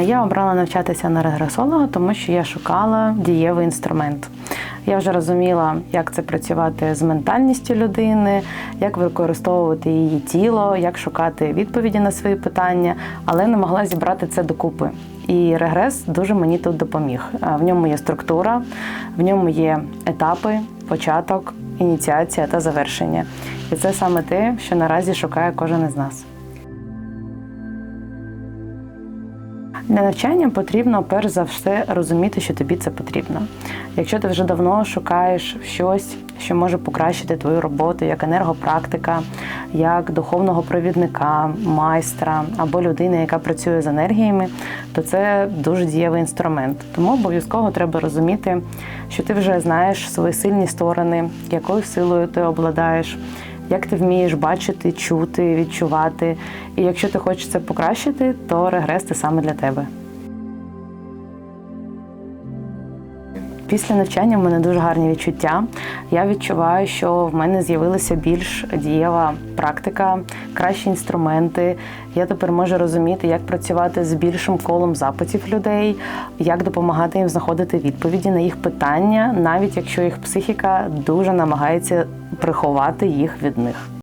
Я обрала навчатися на регресолога, тому що я шукала дієвий інструмент. Я вже розуміла, як це працювати з ментальністю людини, як використовувати її тіло, як шукати відповіді на свої питання, але не могла зібрати це докупи. І регрес дуже мені тут допоміг. В ньому є структура, в ньому є етапи, початок, ініціація та завершення. І це саме те, що наразі шукає кожен із нас. Для навчання потрібно перш за все розуміти, що тобі це потрібно. Якщо ти вже давно шукаєш щось, що може покращити твою роботу, як енергопрактика, як духовного провідника, майстра або людини, яка працює з енергіями, то це дуже дієвий інструмент. Тому обов'язково треба розуміти, що ти вже знаєш свої сильні сторони, якою силою ти обладаєш як ти вмієш бачити, чути, відчувати. І якщо ти хочеш це покращити, то регрес це саме для тебе. Після навчання в мене дуже гарні відчуття. Я відчуваю, що в мене з'явилася більш дієва практика, кращі інструменти. Я тепер можу розуміти, як працювати з більшим колом запитів людей, як допомагати їм знаходити відповіді на їх питання, навіть якщо їх психіка дуже намагається приховати їх від них.